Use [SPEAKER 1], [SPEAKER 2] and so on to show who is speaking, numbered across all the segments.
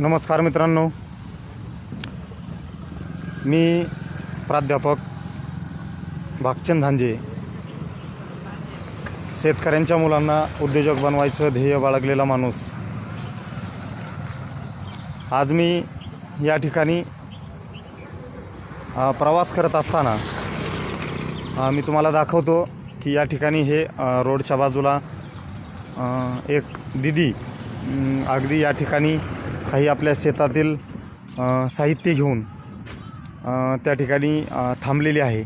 [SPEAKER 1] नमस्कार मित्रांनो. मी प्राध्यापक भागचंद धांजे शेतकऱ्यांच्या मुलांना उद्योजक बनवायचं ध्येय बाळगलेला माणूस. आज मी या ठिकाणी प्रवास करत असताना मी तुम्हाला दाखवतो की या ठिकाणी हे रोडच्या बाजूला एक दिदी अगदी या ठिकाणी काही आपल्या शेतातील साहित्य घेऊन त्या ठिकाणी थांबलेली आहे.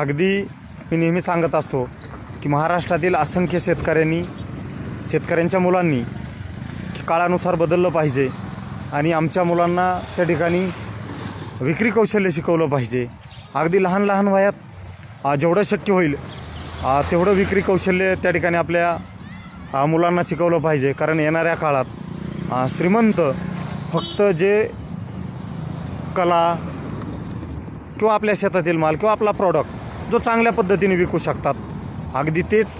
[SPEAKER 1] अगदी मी नेहमी सांगत असतो की महाराष्ट्रातील असंख्य शेतकऱ्यांनी शेतकऱ्यांच्या मुलांनी काळानुसार बदललं पाहिजे आणि आमच्या मुलांना त्या ठिकाणी विक्री कौशल्य शिकवलं पाहिजे. अगदी लहान लहान वयात जेवढं शक्य होईल तेवढं विक्री कौशल्य त्या ठिकाणी आपल्या मुलांना शिकवलं पाहिजे. कारण येणाऱ्या काळात श्रीमंत फक्त जे कला किंवा आपल्या शेतातील माल किंवा आपला प्रॉडक्ट जो चांगल्या पद्धतीने विकू शकतात अगदी तेच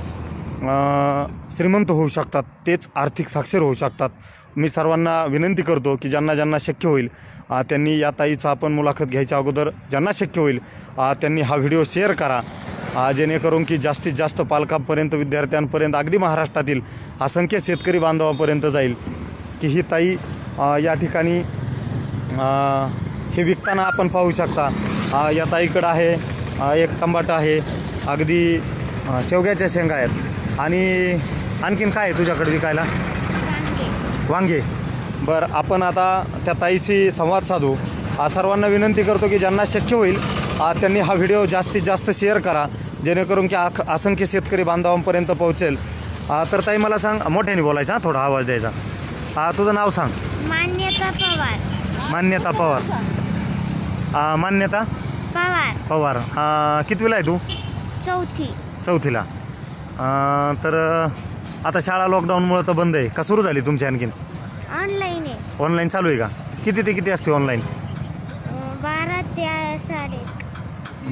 [SPEAKER 1] श्रीमंत होऊ शकतात तेच आर्थिक साक्षर होऊ शकतात. मी सर्वांना विनंती करतो की ज्यांना ज्यांना शक्य होईल त्यांनी या ताईचं आपण मुलाखत घ्यायच्या अगोदर ज्यांना शक्य होईल त्यांनी हा व्हिडिओ शेअर करा. जेणेकरून की जास्तीत जास्त पालकांपर्यंत विद्यार्थ्यांपर्यंत अगदी महाराष्ट्रातील असंख्य शेतकरी बांधवापर्यंत जाईल. की ही ताई या ठिकाणी हे विकताना आपण पाहू शकता. या ताईकडं आहे एक टमाटा आहे अगदी शेवग्याच्या शेंगा आहेत. आणि आणखीन काय आहे तुझ्याकडे विकायला? वांगे. बरं आपण आता त्या ताईशी संवाद साधू. सर्वांना विनंती करतो की ज्यांना शक्य होईल त्यांनी हा व्हिडिओ जास्तीत जास्त शेअर करा जेणेकरून की अख असंख्य शेतकरी बांधवांपर्यंत पोहोचेल. तर ताई मला सांग मोठ्याने बोलायचं हां थोडा आवाज द्यायचा. अ, तुझं नाव सांग.
[SPEAKER 2] मान्यता पवार.
[SPEAKER 1] मान्यता पवार. मान्यता?
[SPEAKER 2] पवार.
[SPEAKER 1] पवार. कितवीला आहे तू?
[SPEAKER 2] चौथी.
[SPEAKER 1] चौथीला. तर आता शाळा लॉकडाऊनमुळं तर बंद आहे. का सुरू झाली तुमची आणखीन?
[SPEAKER 2] ऑनलाईन आहे.
[SPEAKER 1] ऑनलाईन चालू आहे का? किती ते किती असते ऑनलाईन
[SPEAKER 2] अं, बारा ते साडे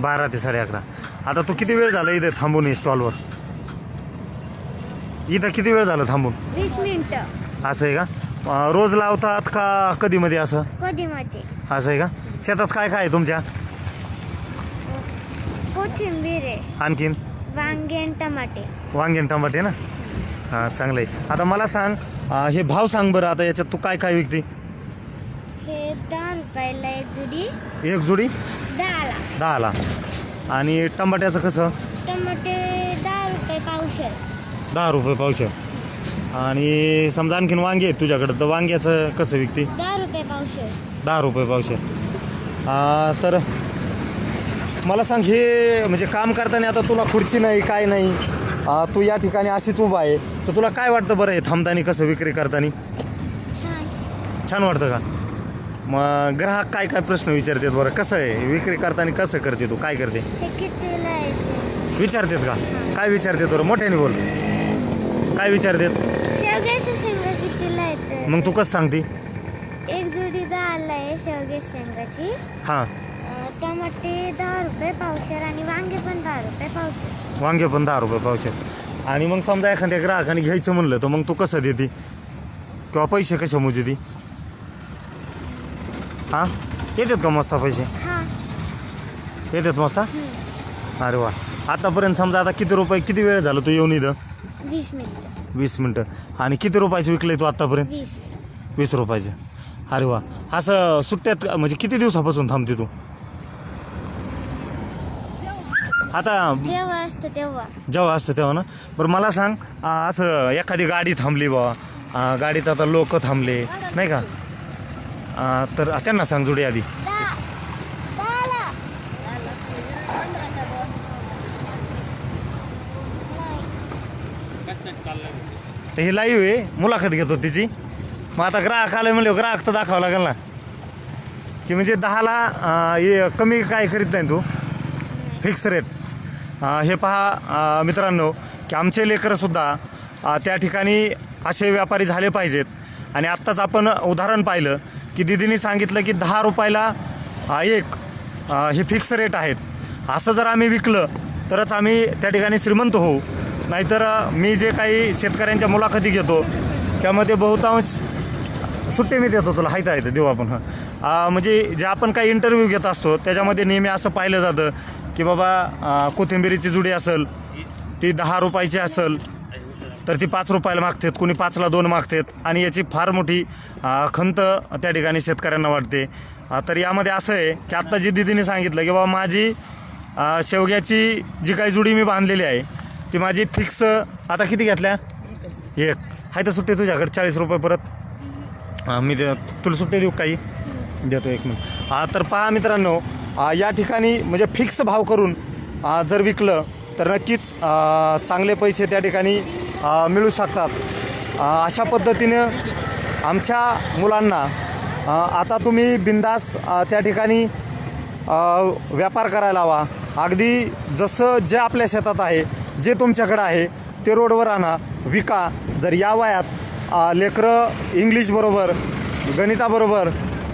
[SPEAKER 1] बारा ते साडे अकरा. आता तू किती वेळ झाला इथे थांबून स्टॉलवर इथं किती वेळ झाला थांबून?
[SPEAKER 2] वीस मिनटं.
[SPEAKER 1] असं आहे का? रोज लावतात का कधीमध्ये असं?
[SPEAKER 2] कधी मध्ये
[SPEAKER 1] असं आहे का? शेतात काय काय आहे तुमच्या?
[SPEAKER 2] कोथिंबीर आहे.
[SPEAKER 1] आणखीन?
[SPEAKER 2] वांगे आणि टमाटे.
[SPEAKER 1] वांगे आणि टमाटे ना? हां चांगलं आहे. आता मला सांग अ, हे भाव सांग बरं आता याच्यात तू काय काय विकते?
[SPEAKER 2] हे दहा रुपयाला एक जुडी
[SPEAKER 1] एक जोडी?
[SPEAKER 2] दहाला.
[SPEAKER 1] दहाला. आणि टमाट्याचं कसं?
[SPEAKER 2] टमाटे दहा रुपये पावशेर.
[SPEAKER 1] दहा रुपये पावशेर. आणि समजा आणखीन वांगे आहेत तुझ्याकडं तर वांग्याचं कसं विकते?
[SPEAKER 2] दहा रुपये
[SPEAKER 1] दहा आ, तर मला सांग हे म्हणजे काम करताना आता तुला खुर्ची नाही काय नाही? आ, तू या ठिकाणी अशीच उभा आहे तर तुला काय वाटतं बरं हे थांबताना कसं विक्री करताना?
[SPEAKER 2] छान.
[SPEAKER 1] छान वाटतं का? मग ग्राहक काय काय प्रश्न विचारतात बरं? कसं आहे? विक्री करताना कसं करते तू? काय करते? विचारतात का? काय विचारतात बरं? मोठ्याने बोल. काय विचारतात
[SPEAKER 2] शेवग्याच्या शेंगा कितीला आहेत
[SPEAKER 1] मग तू कसं सांगते?
[SPEAKER 2] एक जुडी दहाला आहे शेवग्याच्या शेंगाची.
[SPEAKER 1] हां.
[SPEAKER 2] अं, टमाटे दहा रुपये पावशेर आणि वांगे पण दहा रुपये पावशेर.
[SPEAKER 1] वांगे पण दहा रुपये पावशेर. आणि मग समजा एखाद्या ग्राहकाने घ्यायचं म्हणलं तर मग तू कसं देते? किंवा पैसे कशा मुजी ती हां? येतात का मस्त पैसे?
[SPEAKER 2] हा.
[SPEAKER 1] येतात मस्त? अरे वा. आतापर्यंत समजा आता किती रुपये किती वेळ झालं तू येऊन इथं?
[SPEAKER 2] वीस मिनिटं.
[SPEAKER 1] वीस मिनटं. आणि किती रुपयाचं विकलंय तू आतापर्यंत?
[SPEAKER 2] वीस.
[SPEAKER 1] वीस रुपयाचं. अरे वा. असं सुट्ट्यात म्हणजे किती दिवसापासून थांबते तू? आता
[SPEAKER 2] जेव्हा असतं तेव्हा.
[SPEAKER 1] जेव्हा असतं तेव्हा ना? बरं मला सांग आ, असं एखादी गाडी थांबली बा. आ, गाडीत आता लोक थांबले नाही का? आ, तर त्यांना सांग जुडी आधी
[SPEAKER 2] दहा दहाला
[SPEAKER 1] तर ही लाईव्ह आहे. मुलाखत घेतो तिची मग आता ग्राहक आलं म्हणलं ग्राहक तर दाखवावं लागेल ना. की म्हणजे दहाला हे कमी काय करीत नाही तू? फिक्स रेट हे पहा मित्रांनो की आमचे लेकरंसुद्धा त्या ठिकाणी असे व्यापारी झाले पाहिजेत. आणि आत्ताच आपण उदाहरण पाहिलं की दिदीने सांगितलं की दहा रुपयाला एक हे फिक्स रेट आहेत. असं जर आम्ही विकलं तरच आम्ही त्या ठिकाणी श्रीमंत होऊ. नाहीतर मी जे काही शेतकऱ्यांच्या मुलाखती घेतो त्यामध्ये बहुतांश सुट्टी मी देतो तुला. हायता हायतं देऊ आपण म्हणजे जे आपण काही इंटरव्ह्यू घेत असतो त्याच्यामध्ये नेहमी असं पाहिलं जातं की बाबा कोथिंबिरीची जुडी असेल ती दहा रुपयाची असेल तर ती पाच रुपयाला मागतात कोणी पाचला दोन मागतात आणि याची फार मोठी खंत त्या ठिकाणी शेतकऱ्यांना वाटते. तर यामध्ये असं आहे की आत्ता जी दिदीने सांगितलं की बाबा माझी शेवग्याची जी काही जुडी मी बांधलेली आहे ती माझी फिक्स आता किती घेतल्या? एक. आहे तर सुट्टी तुझ्याकडे. चाळीस रुपये परत. मी दे तुला सुट्टी देऊ काही? देतो एक मिनिट तर पहा मित्रांनो या ठिकाणी म्हणजे फिक्स भाव करून जर विकलं तर नक्कीच चांगले पैसे त्या ठिकाणी मिळू शकतात. अशा पद्धतीनं आमच्या मुलांना आता तुम्ही बिंदास त्या ठिकाणी व्यापार करायला हवा. अगदी जसं जे आपल्या शेतात आहे जे तुमच्याकडं आहे ते रोडवर आणा विका. जर या वयात लेकरं इंग्लिशबरोबर गणिताबरोबर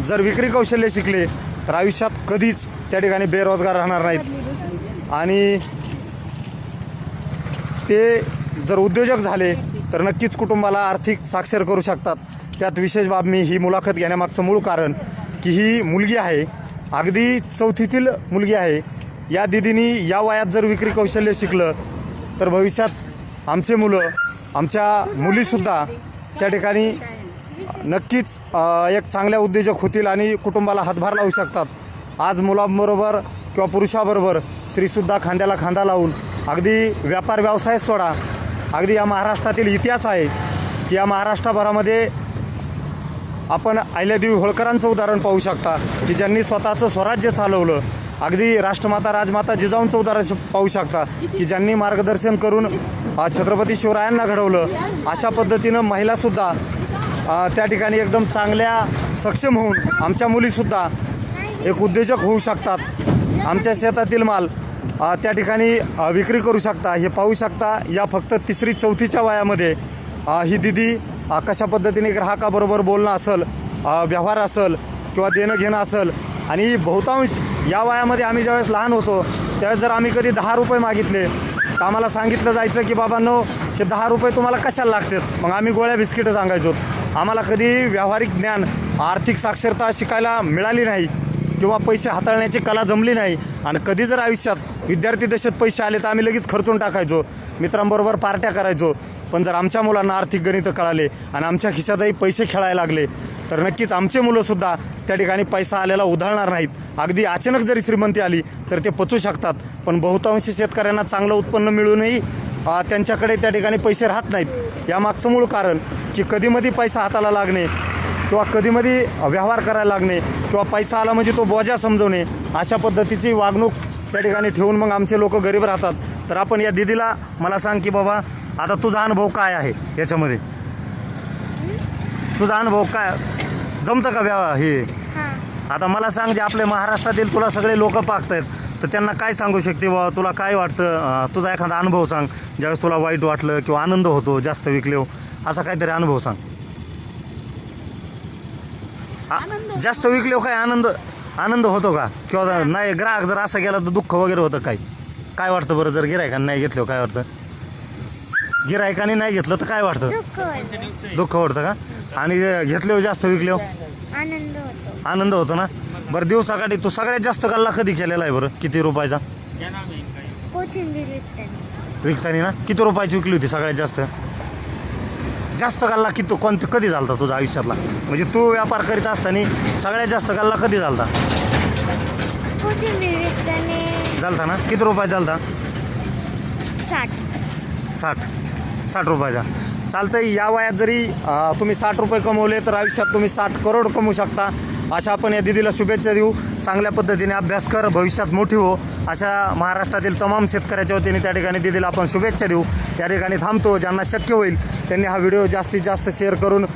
[SPEAKER 1] जर विक्री कौशल्य शिकले तर आयुष्यात कधीच त्या ठिकाणी बेरोजगार राहणार नाहीत. आणि ते जर उद्योजक झाले तर नक्कीच कुटुंबाला आर्थिक साक्षर करू शकतात. त्यात विशेष बाब मी ही मुलाखत घेण्यामागचं मूळ कारण की ही मुलगी आहे अगदी चौथीतील मुलगी आहे. या दिदीनी या वयात जर विक्री कौशल्य शिकलं तर भविष्यात आमचे मुलं आमच्या मुलीसुद्धा त्या ठिकाणी नक्कीच एक चांगल्या उद्योजक होतील आणि कुटुंबाला हातभार लावू शकतात. आज मुलांबरोबर किंवा पुरुषाबरोबर स्त्रीसुद्धा खांद्याला खांदा लावून अगदी व्यापार व्यवसाय सोडा. अगदी या महाराष्ट्रातील इतिहास आहे की या महाराष्ट्रभरामध्ये आपण अहिल्यादेवी होळकरांचं उदाहरण पाहू शकता की ज्यांनी स्वतःचं स्वराज्य चालवलं अगदी राष्ट्रमाता राजमाता जिजाऊंचं उदाहरण पाहू शकता की ज्यांनी मार्गदर्शन करून छत्रपती शिवरायांना घडवलं अशा पद्धतीनं महिलासुद्धा त्या ठिकाणी एकदम चांगल्या सक्षम होऊन आमच्या मुलीसुद्धा एक उद्योजक होऊ शकतात. आमच्या शेतातील माल त्या ठिकाणी विक्री करू शकता. हे पाहू शकता या फक्त तिसरी चौथीच्या वयामध्ये ही दिदी कशा पद्धतीने ग्राहकाबरोबर बोलणं असेल व्यवहार असेल किंवा देणं घेणं असेल आणि बहुतांश या वयामध्ये आम्ही ज्यावेळेस लहान होतो त्यावेळेस जर आम्ही कधी दहा रुपये मागितले तर आम्हाला सांगितलं जायचं की बाबांनो हे दहा रुपये तुम्हाला कशाला लागतात? मग आम्ही गोळ्या बिस्किटं सांगायचो. आम्हाला कधी व्यावहारिक ज्ञान आर्थिक साक्षरता शिकायला मिळाली नाही किंवा पैसे हाताळण्याची कला जमली नाही आणि कधी जर आयुष्यात विद्यार्थी दशेत पैसे आले तर आम्ही लगेच खर्चून टाकायचो. मित्रांबरोबर पार्ट्या करायचो. पण जर आमच्या मुलांना आर्थिक गणितं कळाले आणि आमच्या खिशातही पैसे खेळायला लागले तर नक्कीच आमचे मुलंसुद्धा त्या ठिकाणी पैसा आलेला उधळणार नाहीत. अगदी अचानक जरी श्रीमंती आली तर ते पचू शकतात. पण बहुतांशी शेतकऱ्यांना चांगलं उत्पन्न मिळूनही त्यांच्याकडे त्या ठिकाणी पैसे राहत नाहीत. यामागचं मूळ कारण की कधीमधी पैसा हाताला लागणे किंवा कधीमधी व्यवहार करायला लागणे किंवा पैसा आला म्हणजे तो बोजा समजवणे अशा पद्धतीची वागणूक त्या ठिकाणी ठेवून मग आमचे लोक गरीब राहतात. तर आपण या दिदीला मला सांग की बाबा आता तुझा अनुभव काय आहे याच्यामध्ये? तुझा अनुभव काय? जमतं का व्या हे? आता मला सांग जे आपले महाराष्ट्रातील तुला सगळे लोक पाहतायत तर त्यांना काय सांगू शकते बाबा तुला काय वाटतं? तुझा एखादा अनुभव सांग. ज्यावेळेस तुला वाईट वाटलं किंवा आनंद होतो जास्त विकले असा काहीतरी अनुभव सांग. जास्त विकले काय आनंद? आनंद होतो का? किंवा नाही ग्राहक जर असं गेला तर दुःख वगैरे होतं काय? काय वाटतं बरं? जर गिरायकाने नाही घेतलं काय वाटतं? गिरायकाने नाही घेतलं तर काय वाटतं?
[SPEAKER 2] दुःख
[SPEAKER 1] वाटतं का? आणि घेतले जास्त विकले
[SPEAKER 2] आनंद होतो.
[SPEAKER 1] आनंद होतो ना? बरं दिवसाकाठी तू सगळ्यात जास्त गल्ला कधी केलेला आहे बरं? किती रुपयाचा?
[SPEAKER 2] कोथिंबीर विकताना.
[SPEAKER 1] विकतानी ना? किती रुपयाची विकली होती सगळ्यात जास्त? जास्त गल्ला किती कोणते कधी झालता तुझ्या आयुष्यातला? म्हणजे तू व्यापार करीत असताना सगळ्यात जास्त गल्ला कधी झालता?
[SPEAKER 2] कोथिंबीर विकताना
[SPEAKER 1] झालता ना? किती रुपयाचा झालता?
[SPEAKER 2] साठ.
[SPEAKER 1] साठ. साठ रुपयाचा. चालतंय. या वयात जरी तुम्ही साठ रुपये कमवले तर आयुष्यात तुम्ही साठ करोड कमवू शकता. अशा आपण या दिदीला शुभेच्छा देऊ. चांगल्या पद्धतीने अभ्यास कर भविष्यात मोठी हो. अशा महाराष्ट्रातील तमाम शेतकऱ्याच्या वतीने त्या ठिकाणी दिदीला आपण शुभेच्छा देऊ. या ठिकाणी थांबतो ज्यांना शक्य होईल त्यांनी हा व्हिडिओ जास्तीत जास्त शेअर करून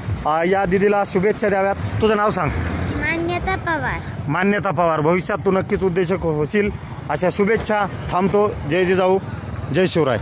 [SPEAKER 1] या दिदीला शुभेच्छा द्याव्यात. तुझं नाव सांग.
[SPEAKER 2] मान्यता पवार.
[SPEAKER 1] मान्यता पवार. भविष्यात तू नक्कीच उद्देशक होशील. अशा शुभेच्छा. थांबतो. जय जिजाऊ. जय शिवराय.